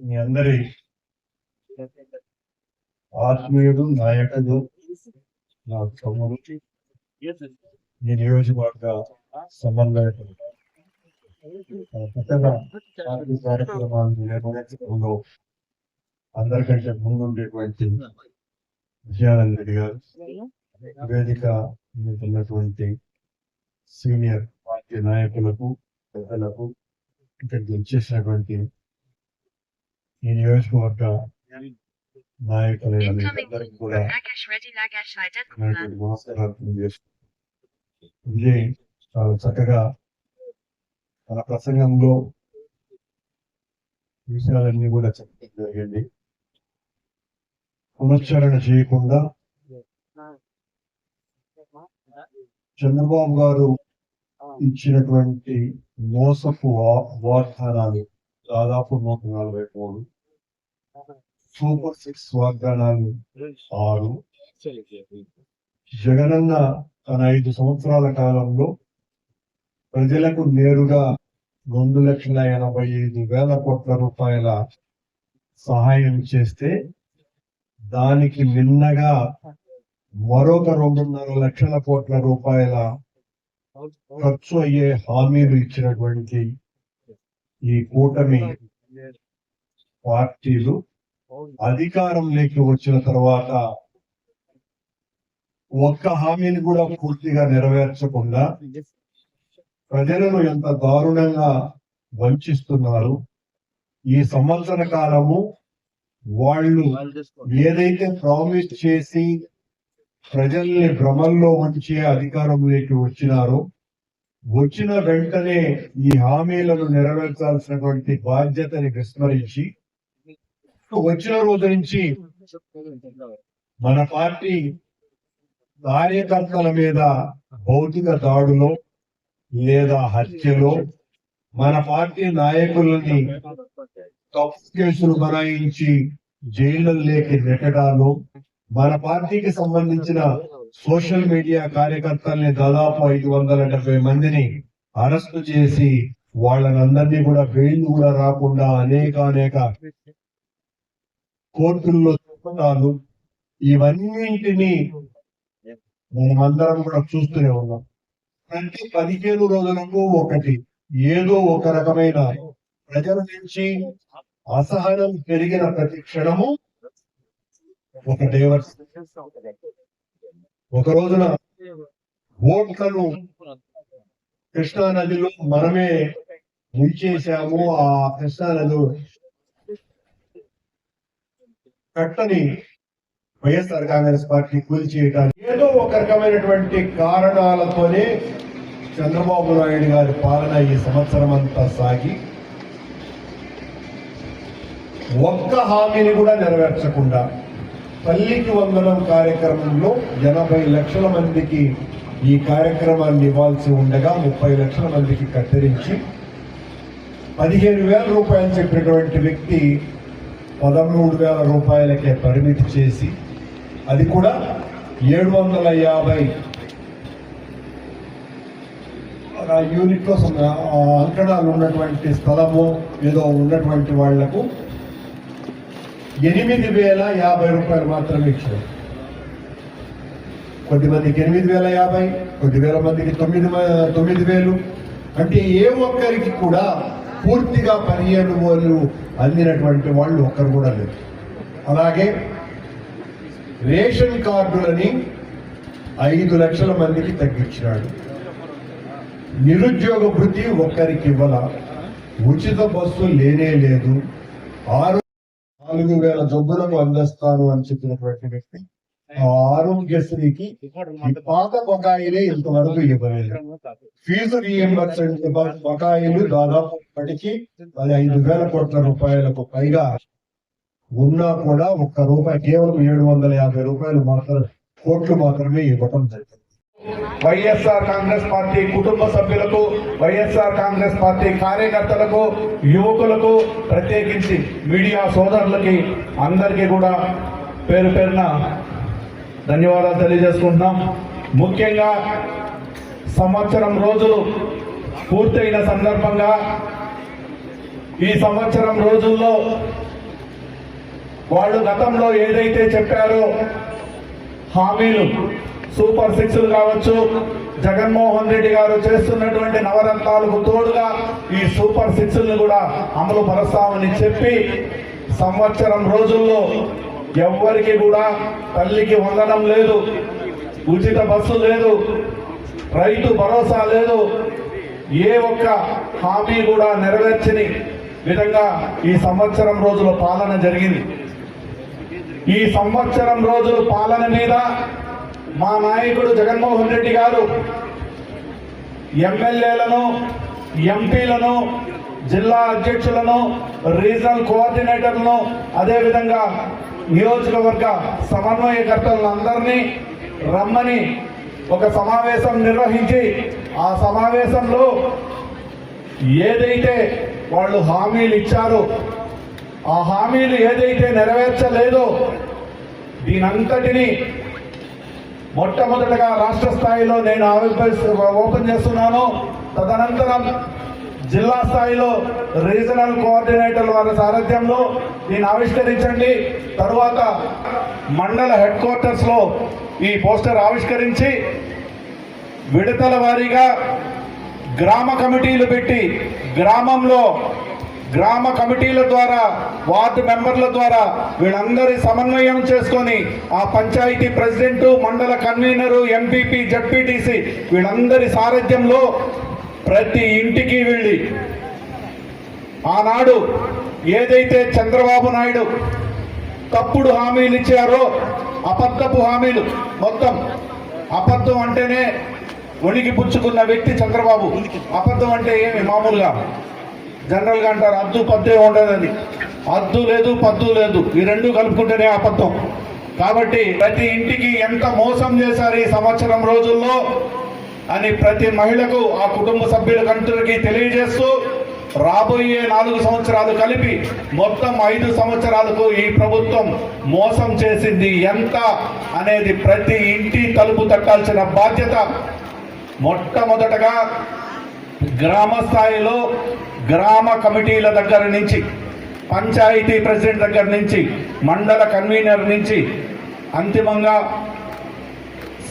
మీ అందరి ఆత్మీయుడు నాయకుడు నా తమ్ముడు ఈ నియోజకవర్గ సమన్వయకుడు. ఆ, కొత్తగా పార్టీ కార్యక్రమాలు నిర్వహించడంలో అందరికంటే ముందుండేటువంటి విజయానంద రెడ్డి గారు వేదిక మీద ఉన్నటువంటి సీనియర్ పార్టీ నాయకులకు పెద్దలకు ఇక్కడికి వచ్చేసినటువంటి ఈ నియోజకవర్గ అందరికీ కూడా నాయకులు నమస్కారాలు తెలియజేస్తున్నాను. విజయ్ చాలా చక్కగా తన ప్రసంగంలో విషయాలన్నీ కూడా చెప్పడం జరిగింది పునశ్చరణ చేయకుండా చంద్రబాబు గారు ఇచ్చినటువంటి మోసపు వాగ్దానాలు దాదాపు నూట నలభై మూడు. సూపర్ సిక్స్ వాగ్దానాలు ఆరు. జగనన్న తన ఐదు సంవత్సరాల కాలంలో ప్రజలకు నేరుగా రెండు లక్షల ఎనభై ఐదు వేల కోట్ల రూపాయల సహాయం చేస్తే దానికి మిన్నగా మరొక రెండున్నర లక్షల కోట్ల రూపాయల ఖర్చు అయ్యే హామీలు ఇచ్చినటువంటి ఈ కూటమి పార్టీలు అధికారంలోకి వచ్చిన తర్వాత ఒక్క హామీని కూడా పూర్తిగా నెరవేర్చకుండా ప్రజలను ఎంత దారుణంగా వంచిస్తున్నారు. ఈ సంవత్సర కాలము వాళ్ళు ఏదైతే ప్రామిస్ చేసి ప్రజల్ని భ్రమల్లో ఉంచే అధికారంలోకి వచ్చినారో వచ్చిన వెంటనే ఈ హామీలను నెరవేర్చాల్సినటువంటి బాధ్యతని విస్మరించి వచ్చిన రోజు నుంచి మన పార్టీ కార్యకర్తల మీద భౌతిక దాడులో లేదా హత్యలో మన పార్టీ నాయకులని తప్పు కేసులు బనాయించి జైళ్ళలోకి నెట్టడాలు మన పార్టీకి సంబంధించిన సోషల్ మీడియా కార్యకర్తల్ని దాదాపు ఐదు వందల డెబ్బై మందిని అరెస్టు చేసి వాళ్ళనందరినీ కూడా బెయిల్ కూడా రాకుండా అనేక అనేక కోర్టుల్లో చూపడాలు ఇవన్నింటినీ మనమందరం కూడా చూస్తూనే ఉన్నాం. ప్రతి పదిహేను రోజులకు ఒకటి ఏదో ఒక రకమైన ప్రజల నుంచి అసహనం పెరిగిన ప్రతి క్షణము ఒక డైవర్స్. ఒక రోజున ఓట్లను కృష్ణా నదిలో మనమే ముంచేసాము ఆ కృష్ణా నది కట్టని వైఎస్ఆర్ కాంగ్రెస్ పార్టీ కూల్చేయడానికి ఏదో ఒక రకమైనటువంటి కారణాలతోనే చంద్రబాబు నాయుడు గారి పాలన ఈ సంవత్సరం అంతా సాగి ఒక్క హామీని కూడా నెరవేర్చకుండా తల్లికి వందనం కార్యక్రమంలో ఎనభై లక్షల మందికి ఈ కార్యక్రమాన్ని ఇవ్వాల్సి ఉండగా ముప్పై లక్షల మందికి కత్తిరించి పదిహేను వేల రూపాయలు చెప్పినటువంటి వ్యక్తి పదమూడు వేల రూపాయలకే పరిమితి చేసి అది కూడా ఏడు వందల యాభై ఆ యూనిట్లో అంకణాలు ఉన్నటువంటి స్థలము ఏదో ఉన్నటువంటి వాళ్ళకు ఎనిమిది వేల యాభై రూపాయలు మాత్రమే ఇచ్చారు. కొద్ది మందికి ఎనిమిది వేల యాభై కొద్ది వేల మందికి తొమ్మిది తొమ్మిది వేలు. అంటే ఏ ఒక్కరికి కూడా పూర్తిగా పదిహేను వేలు అందినటువంటి వాళ్ళు ఒక్కరు కూడా లేరు. అలాగే రేషన్ కార్డులని ఐదు లక్షల మందికి తగ్గించినాడు. నిరుద్యోగ భృతి ఒక్కరికి ఇవ్వాల? ఉచిత బస్సు లేనే లేదు. ఆరు నాలుగు వేల జబ్బులకు అందిస్తాను అని చెప్పినటువంటి వ్యక్తి ఆరోగ్యశ్రీకి పాత బకాయిలే ఇంతవరకు ఇవ్వలేదు. ఫీజు రీఎంబర్స్మెంట్ బకాయిలు దాదాపు ఇప్పటికీ పది ఐదు వేల కోట్ల రూపాయలకు పైగా ఉన్నా కూడా ఒక్క రూపాయి కేవలం ఏడు వందల యాభై రూపాయలు మాత్రం కోట్లు మాత్రమే ఇవ్వటం జరిగింది. వైఎస్ఆర్ కాంగ్రెస్ పార్టీ కుటుంబ సభ్యులకు వైఎస్ఆర్ కాంగ్రెస్ పార్టీ కార్యకర్తలకు యువకులకు ప్రత్యేకించి మీడియా సోదరులకి అందరికీ కూడా పేరు పేరున ధన్యవాదాలు తెలియజేసుకుంటున్నాం. ముఖ్యంగా సంవత్సరం రోజులు పూర్తయిన సందర్భంగా ఈ సంవత్సరం రోజుల్లో వాళ్ళు గతంలో ఏదైతే చెప్పారో హామీలు సూపర్ సిక్స్లు కావచ్చు జగన్మోహన్ రెడ్డి గారు చేస్తున్నటువంటి నవరత్నాలకు తోడుగా ఈ సూపర్ సిక్స్లు కూడా అమలు పరుస్తామని చెప్పి సంవత్సరం రోజుల్లో ఎవ్వరికి కూడా తల్లికి వందనం లేదు ఉచిత బస్సు లేదు రైతు భరోసా లేదు. ఏ ఒక్క హామీ కూడా నెరవేర్చని విధంగా ఈ సంవత్సరం రోజుల పాలన జరిగింది. ఈ సంవత్సరం రోజుల పాలన మీద మా నాయకుడు జగన్మోహన్ రెడ్డి గారు ఎమ్మెల్యేలను ఎంపీలను జిల్లా అధ్యక్షులను రీజనల్ కోఆర్డినేటర్లను అదేవిధంగా నియోజకవర్గ సమన్వయకర్తలందరినీ రమ్మని ఒక సమావేశం నిర్వహించి ఆ సమావేశంలో ఏదైతే వాళ్ళు హామీలు ఇచ్చారో ఆ హామీలు ఏదైతే నెరవేర్చలేదో దీనంతటినీ మొట్టమొదటగా రాష్ట్ర స్థాయిలో నేను ఆవిర్భవిస్తూ ఓపెన్ చేస్తున్నాను. తదనంతరం జిల్లా స్థాయిలో రీజనల్ కోఆర్డినేటర్ వారి సారథ్యంలో దీన్ని ఆవిష్కరించండి. తరువాత మండల హెడ్ క్వార్టర్స్లో ఈ పోస్టర్ ఆవిష్కరించి విడతల వారీగా గ్రామ కమిటీలు పెట్టి గ్రామంలో గ్రామ కమిటీల ద్వారా వార్డు మెంబర్ల ద్వారా వీళ్ళందరి సమన్వయం చేసుకొని ఆ panchayat president mandal convener MPP ZPTC వీళ్ళందరి సారథ్యంలో ప్రతి ఇంటికి వెళ్ళి ఆనాడు ఏదైతే చంద్రబాబు నాయుడు తప్పుడు హామీలు ఇచ్చారో అబద్ధపు హామీలు మొత్తం అబద్ధం అంటేనే వణికి పుచ్చుకున్న వ్యక్తి చంద్రబాబు. అబద్ధం అంటే ఏమి? మామూలుగా. జనరల్గా అంటారు అద్దు పద్దే ఉండదని అద్దు లేదు పద్దు లేదు. ఈ రెండు కలుపుకుంటేనే అబద్ధం. కాబట్టి ప్రతి ఇంటికి ఎంత మోసం చేశారు ఈ సంవత్సరం రోజుల్లో? అని ప్రతి మహిళకు ఆ కుటుంబ సభ్యులకందరికీ తెలియజేస్తూ రాబోయే నాలుగు సంవత్సరాలు కలిపి మొత్తం ఐదు సంవత్సరాలకు ఈ ప్రభుత్వం మోసం చేసింది ఎంత అనేది ప్రతి ఇంటి తలుపు తట్టాల్సిన బాధ్యత మొట్టమొదటగా గ్రామ స్థాయిలో గ్రామ కమిటీల దగ్గర నుంచి పంచాయతీ ప్రెసిడెంట్ దగ్గర నుంచి మండల కన్వీనర్ నుంచి అంతిమంగా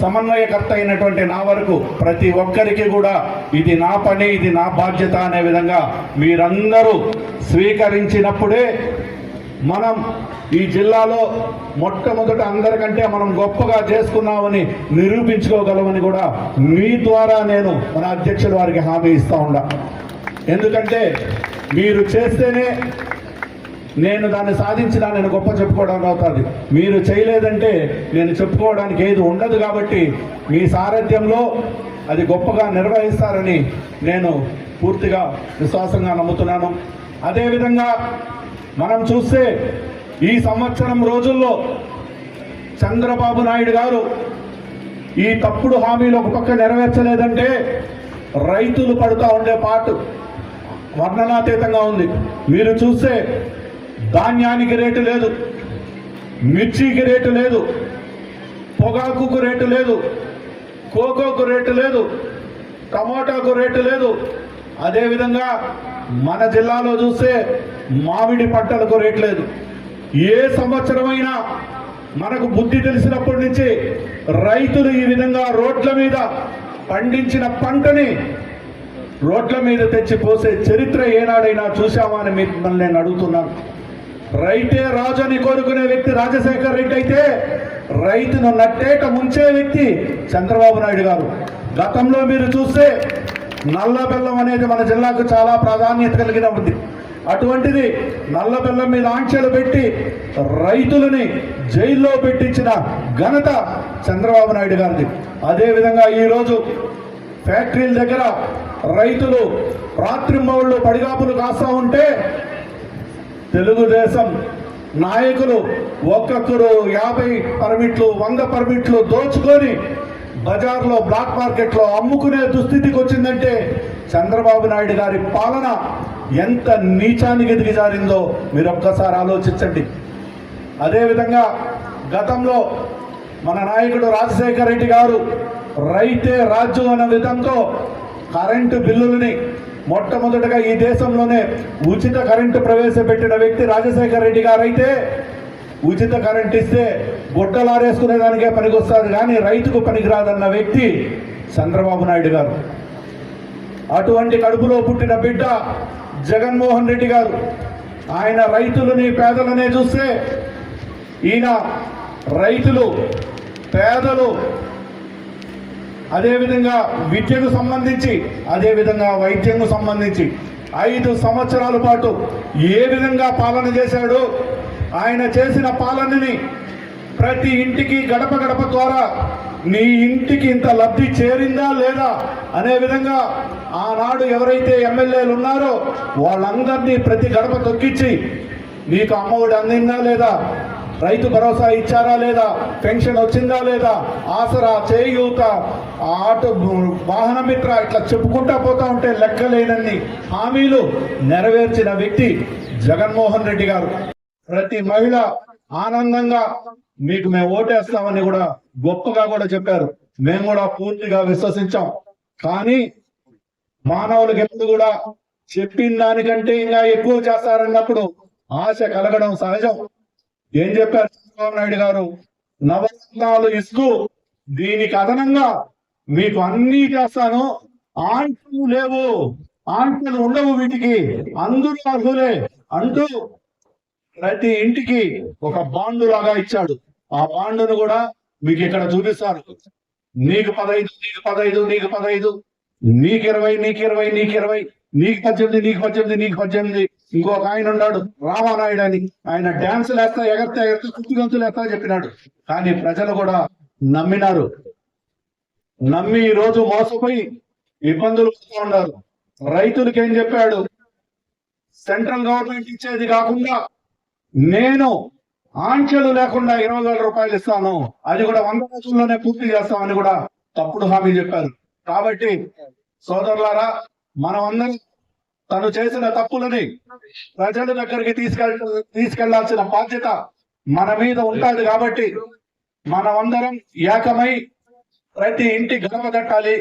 సమన్వయకర్త అయినటువంటి నా వరకు ప్రతి ఒక్కరికి కూడా ఇది నా పని ఇది నా బాధ్యత అనే విధంగా మీరందరూ స్వీకరించినప్పుడే మనం ఈ జిల్లాలో మొట్టమొదట అందరికంటే మనం గొప్పగా చేసుకున్నామని నిరూపించుకోగలమని కూడా మీ ద్వారా నేను మన అధ్యక్షుల వారికి హామీ ఇస్తా ఉండా. ఎందుకంటే మీరు చేస్తేనే నేను దాన్ని సాధించిన నేను గొప్ప చెప్పుకోవడానికి అవుతుంది మీరు చేయలేదంటే నేను చెప్పుకోవడానికి ఏది ఉండదు కాబట్టి మీ సారథ్యంలో అది గొప్పగా నిర్వహిస్తారని నేను పూర్తిగా విశ్వాసంగా నమ్ముతున్నాను. అదేవిధంగా మనం చూస్తే ఈ సంవత్సరం రోజుల్లో చంద్రబాబు నాయుడు గారు ఈ తప్పుడు హామీలు ఒక పక్క నెరవేర్చలేదంటే రైతులు పడుతూ ఉండే పాటు వర్ణనాతీతంగా ఉంది. మీరు చూస్తే ధాన్యానికి రేటు లేదు మిర్చికి రేటు లేదు పొగాకుకు రేటు లేదు కోకోకు రేటు లేదు టమోటాకు రేటు లేదు. అదేవిధంగా మన జిల్లాలో చూస్తే మామిడి పంటలకు రేటు లేదు. ఏ సంవత్సరమైనా మనకు బుద్ధి తెలిసినప్పటి నుంచి రైతులు ఈ విధంగా రోడ్ల మీద పండించిన పంటని రోడ్ల మీద తెచ్చి పోసే చరిత్ర ఏనాడైనా చూశామా అని మిమ్మల్ని నేను అడుగుతున్నాను. రైతే రాజు అని కోరుకునే వ్యక్తి రాజశేఖర్ రెడ్డి అయితే రైతును నట్టేట ముంచే వ్యక్తి చంద్రబాబు నాయుడు గారు. గతంలో మీరు చూస్తే నల్ల బెల్లం అనేది మన జిల్లాకు చాలా ప్రాధాన్యత కలిగిన ఉంది అటువంటిది నల్ల బెల్లం మీద ఆంక్షలు పెట్టి రైతులని జైల్లో పెట్టించిన ఘనత చంద్రబాబు నాయుడు గారిది. అదేవిధంగా ఈరోజు ఫ్యాక్టరీల దగ్గర రైతులు రాత్రింబవుళ్ళు పడిగాపులు కాస్తా ఉంటే తెలుగుదేశం నాయకులు ఒక్కొక్కరు యాభై పర్మిట్లు వంద పర్మిట్లు దోచుకొని బజార్లో బ్లాక్ మార్కెట్లో అమ్ముకునే దుస్థితికి వచ్చిందంటే చంద్రబాబు నాయుడు గారి పాలన ఎంత నీచానికి దిగజారిందో మీరు ఒక్కసారి ఆలోచించండి. అదేవిధంగా గతంలో మన నాయకుడు రాజశేఖర రెడ్డి గారు రైతే రాజు అన్న విధంతో కరెంటు బిల్లులని మొట్టమొదటగా ఈ దేశంలోనే ఉచిత కరెంటు ప్రవేశపెట్టిన వ్యక్తి రాజశేఖర రెడ్డి గారు ఉచిత కరెంట్ ఇస్తే గుడ్డలారేసుకునే దానికే పనికొస్తారు కానీ రైతుకు పనికిరాదన్న వ్యక్తి చంద్రబాబు నాయుడు గారు. అటువంటి కడుపులో పుట్టిన బిడ్డ జగన్మోహన్ రెడ్డి గారు. ఆయన రైతులని పేదలనే చూస్తే ఈయన రైతులు పేదలు అదేవిధంగా విద్యకు సంబంధించి అదేవిధంగా వైద్యంకు సంబంధించి ఐదు సంవత్సరాల పాటు ఏ విధంగా పాలన చేశాడు ఆయన చేసిన పాలనని ప్రతి ఇంటికి గడప గడప ద్వారా నీ ఇంటికి ఇంత లబ్ధి చేరిందా లేదా అనే విధంగా ఆనాడు ఎవరైతే ఎమ్మెల్యేలు ఉన్నారో వాళ్ళందరినీ ప్రతి గడప తొక్కించి నీకు అమ్మఒడి అందిందా లేదా? రైతు భరోసా ఇచ్చారా లేదా? పెన్షన్ వచ్చిందా లేదా? ఆసరా చేయూత ఆటో వాహనమిత్ర ఇట్లా చెప్పుకుంటా పోతా ఉంటే లెక్కలేనన్ని హామీలు నెరవేర్చిన వ్యక్తి జగన్మోహన్ రెడ్డి గారు. ప్రతి మహిళ ఆనందంగా మీకు మేము ఓటేస్తామని కూడా గొప్పగా కూడా చెప్పారు. మేము కూడా పూర్తిగా విశ్వసించాం. కానీ మానవులకు ఎప్పుడు కూడా చెప్పిన దానికంటే ఇంకా ఎక్కువ చేస్తారన్నప్పుడు ఆశ కలగడం సహజం. ఏం చెప్పారు చంద్రబాబు నాయుడు గారు? నవరత్నాలు ఇస్తూ దీనికి అదనంగా మీకు అన్ని చేస్తాను. ఆంక్షలు లేవు. ఆంక్షలు ఉండవు వీటికి. అందరూ అర్హులే అంటూ ప్రతి ఇంటికి ఒక బాండు లాగా ఇచ్చాడు. ఆ బాండును కూడా మీకు ఇక్కడ చూపిస్తారు నీకు పదహైదు నీకు పదైదు నీకు పదహైదు నీకు ఇరవై నీకు ఇరవై నీకు ఇరవై. నీకు పద్దెనిమిది నీకు పద్దెనిమిది నీకు పద్దెనిమిది. ఇంకొక ఆయన ఉన్నాడు రామానాయుడు అని. ఆయన డాన్స్ లేస్తా ఎగర్తా ఎగర్తా కుత్తి గంతులు వేస్తా చెప్పినాడు. కానీ ప్రజలు కూడా నమ్మినారు. నమ్మి ఈ రోజు మోసపోయి ఇబ్బందులు వస్తూ ఉన్నారు. రైతులకి ఏం చెప్పాడు? సెంట్రల్ గవర్నమెంట్ ఇచ్చేది కాకుండా నేను ఆంక్షలు లేకుండా ఇరవై వేల రూపాయలు ఇస్తాను. అది కూడా వంద రోజుల్లోనే పూర్తి చేస్తామని కూడా తప్పుడు హామీ చెప్పారు. కాబట్టి సోదరులారా మనం అందరం తను చేసిన తప్పులని ప్రజల దగ్గరికి తీసుకెళ్ తీసుకెళ్ళాల్సిన బాధ్యత మన మీద ఉంటుంది కాబట్టి మనమందరం ఏకమై ప్రతి ఇంటి గడప కట్టాలి.